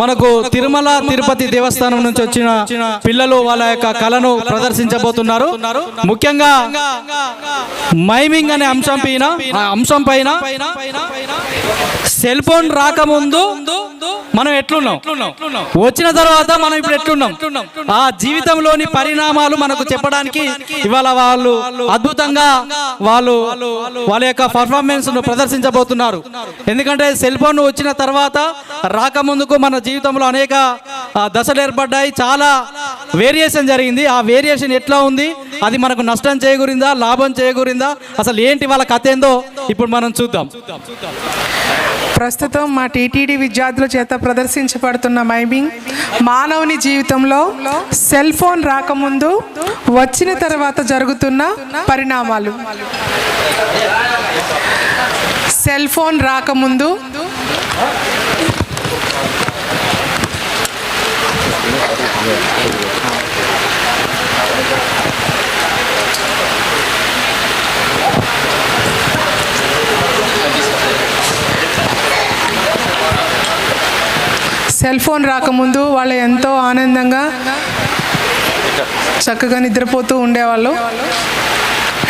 మనకు తిరుమల తిరుపతి దేవస్థానం నుంచి వచ్చిన పిల్లలు వాళ్ళ యొక్క కళను ప్రదర్శించబోతున్నారు. ముఖ్యంగా మైమింగ్ అనే అంశం పైన అంశం పైన సెల్ ఫోన్ రాకముందు మనం ఎట్లున్నాం? వచ్చిన తర్వాత మనం ఇప్పుడు ఎట్లున్నాం? ఆ జీవితంలోని పరిణామాలు మనకు చెప్పడానికి ఇవాళ వాళ్ళు అద్భుతంగా వాళ్ళు వాళ్ళ యొక్క పర్ఫార్మెన్స్ను ప్రదర్శించబోతున్నారు. ఎందుకంటే సెల్ ఫోన్ వచ్చిన తర్వాత రాకముందుకు మన జీవితంలో అనేక దశలు ఏర్పడ్డాయి. చాలా వేరియేషన్ జరిగింది. ఆ వేరియేషన్ ఎట్లా ఉంది? అది మనకు నష్టం చేకూరిందా? లాభం చేకూరిందా? అసలు ఏంటి వాళ్ళ కథ ఏందో ఇప్పుడు మనం చూద్దాం. ప్రస్తుతం మా టీటీడీ విద్యార్థుల చేత ప్రదర్శించబడుతున్న మైమింగ్. మానవుని జీవితంలో సెల్ ఫోన్ రాకముందు వచ్చిన తర్వాత జరుగుతున్న పరిణామాలు. సెల్ ఫోన్ రాకముందు సెల్ ఫోన్ రాకముందు వాళ్ళు ఎంతో ఆనందంగా చక్కగా నిద్రపోతూ ఉండేవాళ్ళు.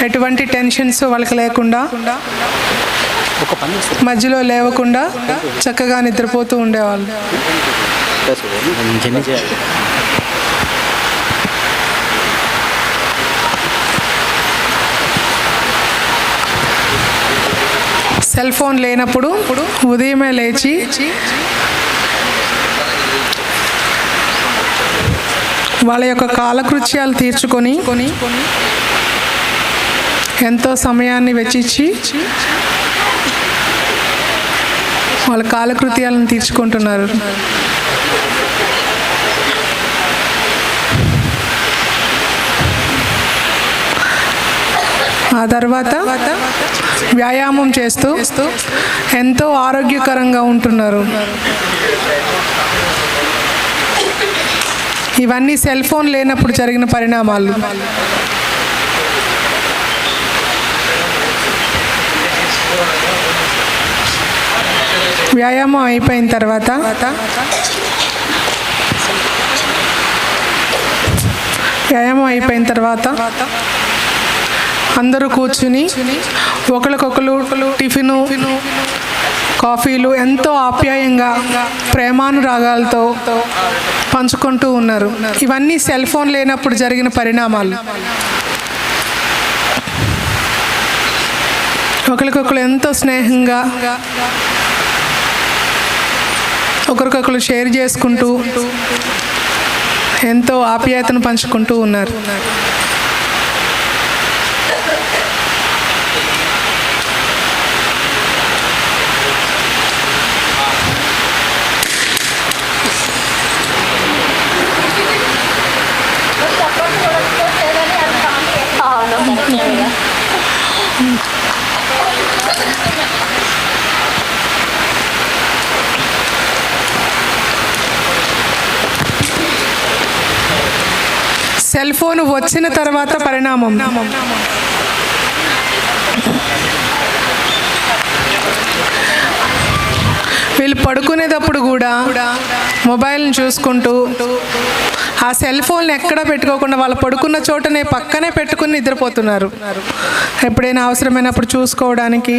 ఎటువంటి టెన్షన్స్ వాళ్ళకి లేకుండా మధ్యలో లేవకుండా చక్కగా నిద్రపోతూ ఉండేవాళ్ళు. సెల్ ఫోన్ లేనప్పుడు ఉదయమే లేచి వాళ్ళ యొక్క కాలకృత్యాలు తీర్చుకొని ఎంతో సమయాన్ని వెచ్చించి వాళ్ళ కాలకృత్యాలను తీర్చుకుంటున్నారు. ఆ తర్వాత వ్యాయామం చేస్తూ ఎంతో ఆరోగ్యకరంగా ఉంటున్నారు. ఇవన్నీ సెల్ ఫోన్ లేనప్పుడు జరిగిన పరిణామాలు. వ్యాయామం అయిపోయిన తర్వాత వ్యాయామం అయిపోయిన తర్వాత అందరూ కూర్చుని ఒకరికొకరు టిఫిను కాఫీలు ఎంతో ఆప్యాయంగా ప్రేమానురాగాలతో పంచుకుంటూ ఉన్నారు. ఇవన్నీ సెల్ ఫోన్ లేనప్పుడు జరిగిన పరిణామాలు. ఒకరికొకరు ఎంతో స్నేహంగా ఒకరికొకరు షేర్ చేసుకుంటూ ఎంతో ఆప్యాయతను పంచుకుంటూ ఉన్నారు. సెల్ ఫోన్ వచ్చిన తర్వాత పరిణామం. వీళ్ళు పడుకునేటప్పుడు కూడా మొబైల్ని చూసుకుంటూ ఆ సెల్ ఫోన్లు ఎక్కడ పెట్టుకోకుండా వాళ్ళు పడుకున్న చోటనే పక్కనే పెట్టుకుని నిద్రపోతున్నారు. ఎప్పుడైనా అవసరమైనప్పుడు చూసుకోవడానికి.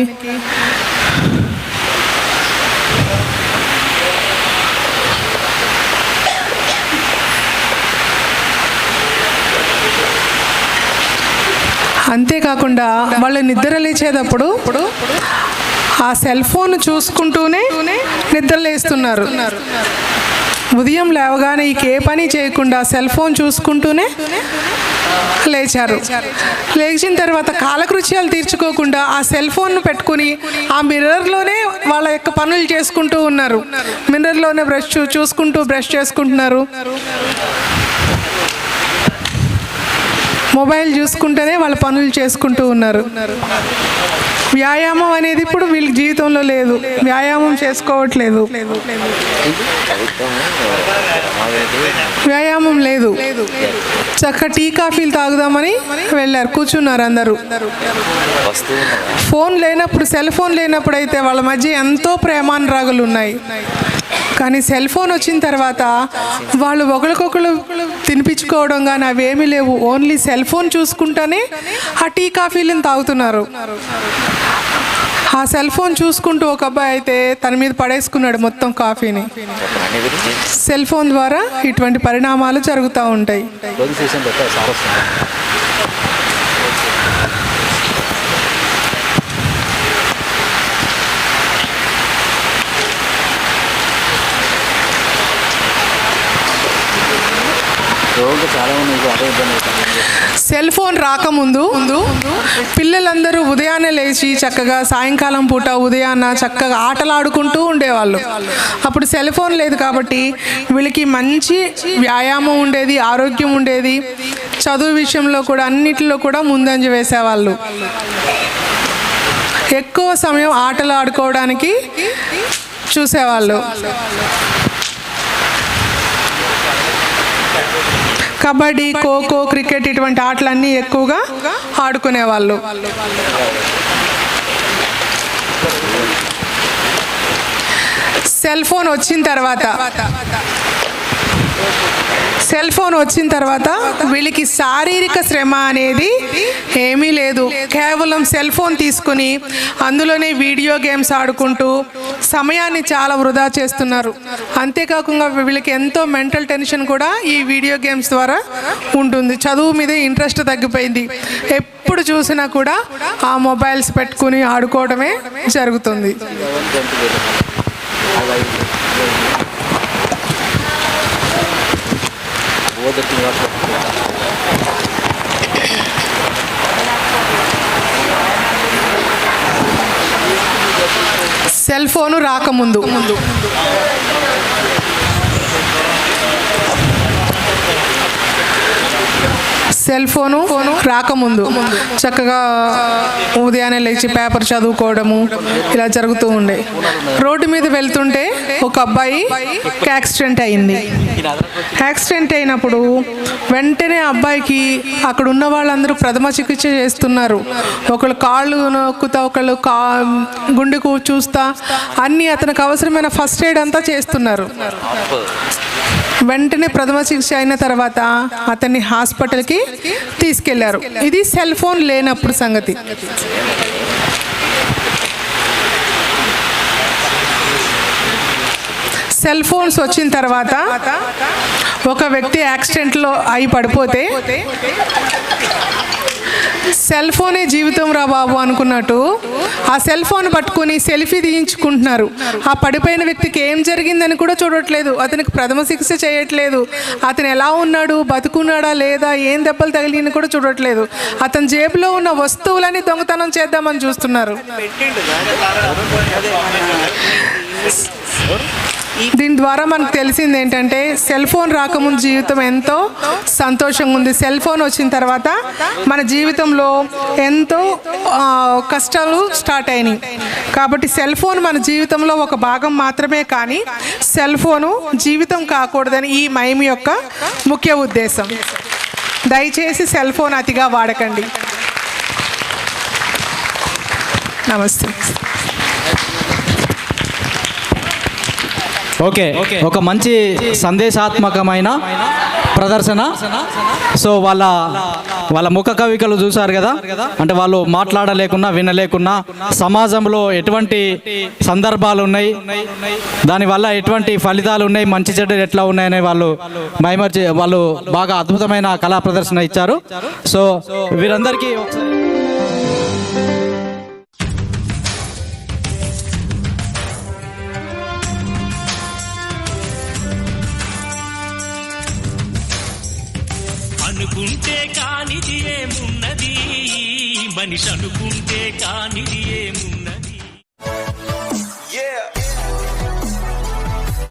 అంతేకాకుండా వాళ్ళు నిద్ర లేచేటప్పుడు ఆ సెల్ ఫోన్ చూసుకుంటూనే నిద్ర లేస్తున్నారు. ఉదయం లేవగానే ఇక ఏ పని చేయకుండా సెల్ ఫోన్ చూసుకుంటూనే లేచారు. లేచిన తర్వాత కాలకృత్యాలు తీర్చుకోకుండా ఆ సెల్ ఫోన్ను పెట్టుకుని ఆ మిర్రర్లోనే వాళ్ళ యొక్క పనులు చేసుకుంటూ ఉన్నారు. మిర్రర్లోనే బ్రష్ చూసుకుంటూ బ్రష్ చేసుకుంటున్నారు. మొబైల్ చూసుకుంటూనే వాళ్ళ పనులు చేసుకుంటూ ఉన్నారు. వ్యాయామం అనేది ఇప్పుడు వీళ్ళ జీవితంలో లేదు. వ్యాయామం చేసుకోవట్లేదు. వ్యాయామం లేదు. చక్క టీ కాఫీలు తాగుదామని వెళ్ళారు. కూర్చున్నారు అందరూ. ఫోన్ లేనప్పుడు సెల్ ఫోన్ లేనప్పుడు అయితే వాళ్ళ మధ్య ఎంతో ప్రేమానురాగులు ఉన్నాయి. కానీ సెల్ ఫోన్ వచ్చిన తర్వాత వాళ్ళు ఒకరికొకరు తినిపించుకోవడం కానీ అవేమీ లేవు. ఓన్లీ సెల్ ఫోన్ చూసుకుంటూనే ఆ టీ కాఫీలను తాగుతున్నారు. ఆ సెల్ ఫోన్ చూసుకుంటూ ఒక అబ్బాయి అయితే తన మీద పడేసుకున్నాడు మొత్తం కాఫీని. సెల్ ఫోన్ ద్వారా ఇటువంటి పరిణామాలు జరుగుతూ ఉంటాయి. సెల్ ఫోన్ రాకముందు ముందు పిల్లలందరూ ఉదయాన్నే లేచి చక్కగా సాయంకాలం పూట ఉదయాన్న చక్కగా ఆటలాడుకుంటూ ఉండేవాళ్ళు. అప్పుడు సెల్ ఫోన్ లేదు కాబట్టి వీళ్ళకి మంచి వ్యాయామం ఉండేది ఆరోగ్యం ఉండేది. చదువు విషయంలో కూడా అన్నిటిలో కూడా ముందంజ వేసేవాళ్ళు. ఎక్కువ సమయం ఆటలు ఆడుకోవడానికి చూసేవాళ్ళు. కబడ్డీ ఖోఖో క్రికెట్ ఇటువంటి ఆటలన్నీ ఎక్కువగా ఆడుకునేవాళ్ళు. సెల్ ఫోన్ వచ్చిన తర్వాత సెల్ ఫోన్ వచ్చిన తర్వాత వీళ్ళకి శారీరక శ్రమ అనేది ఏమీ లేదు. కేవలం సెల్ ఫోన్ తీసుకుని అందులోనే వీడియో గేమ్స్ ఆడుకుంటూ సమయాన్ని చాలా వృధా చేస్తున్నారు. అంతేకాకుండా వీళ్ళకి ఎంతో మెంటల్ టెన్షన్ కూడా ఈ వీడియో గేమ్స్ ద్వారా ఉంటుంది. చదువు మీద ఇంట్రెస్ట్ తగ్గిపోయింది. ఎప్పుడు చూసినా కూడా ఆ మొబైల్స్ పెట్టుకుని ఆడుకోవడమే జరుగుతుంది. ఓదట్టి సెల్ ఫోను రాకముందు. ముందు సెల్ ఫోను రాకముందు. చక్కగా ఉదయాన్నే లేచి పేపర్ చదువుకోవడము ఇలా జరుగుతూ ఉండే. రోడ్డు మీద వెళ్తుంటే ఒక అబ్బాయి యాక్సిడెంట్ అయింది. యాక్సిడెంట్ అయినప్పుడు వెంటనే అబ్బాయికి అక్కడ ఉన్న వాళ్ళందరూ ప్రథమ చికిత్స చేస్తున్నారు. ఒకళ్ళు కాళ్ళు నొక్కుతా ఒకళ్ళు కా గుండెకు చూస్తా అన్నీ అతనికి అవసరమైన ఫస్ట్ ఎయిడ్ అంతా చేస్తున్నారు. వెంటనే ప్రథమ చికిత్స అయిన తర్వాత అతన్ని హాస్పిటల్కి తీసుకెళ్ళారు. ఇది సెల్ ఫోన్ లేనప్పుడు సంగతి. సెల్ ఫోన్స్ వచ్చిన తర్వాత ఒక వ్యక్తి యాక్సిడెంట్లో అయి పడిపోతే సెల్ ఫోనే జీవితం రా బాబు అనుకున్నట్టు. ఆ సెల్ ఫోన్ పట్టుకుని సెల్ఫీ తీయించుకుంటున్నారు. ఆ పడిపోయిన వ్యక్తికి ఏం జరిగిందని కూడా చూడట్లేదు. అతనికి ప్రథమ శిక్ష చేయట్లేదు. అతను ఎలా ఉన్నాడు? బతుకున్నాడా? లేదా? ఏం దెబ్బలు తగిలిని కూడా చూడట్లేదు. అతని జేబులో ఉన్న వస్తువులని దొంగతనం చేద్దామని చూస్తున్నారు. దీని ద్వారా మనకు తెలిసింది ఏంటంటే సెల్ ఫోన్ రాకముందు జీవితం ఎంతో సంతోషంగా ఉంది. సెల్ ఫోన్ వచ్చిన తర్వాత మన జీవితంలో ఎంతో కష్టాలు స్టార్ట్ అయినాయి. కాబట్టి సెల్ ఫోన్ మన జీవితంలో ఒక భాగం మాత్రమే కానీ సెల్ ఫోను జీవితం కాకూడదని ఈ మైమ్ యొక్క ముఖ్య ఉద్దేశం. దయచేసి సెల్ ఫోన్ అతిగా వాడకండి. నమస్తే. ఓకే. ఒక మంచి సందేశాత్మకమైన ప్రదర్శన. సో వాళ్ళ వాళ్ళ ముఖ కవికలు చూసారు కదా? అంటే వాళ్ళు మాట్లాడలేకున్నా వినలేకున్నా సమాజంలో ఎటువంటి సందర్భాలు ఉన్నాయి? దానివల్ల ఎటువంటి ఫలితాలు ఉన్నాయి? మంచి చెడ్డలు ఎట్లా ఉన్నాయని వాళ్ళు మైమర్చి వాళ్ళు బాగా అద్భుతమైన కళా ప్రదర్శన ఇచ్చారు. సో వీరందరికీ అనుకుంటే కానిది ఏమున్నది? మనిషి అనుకుంటే కానిది ఏమున్నది?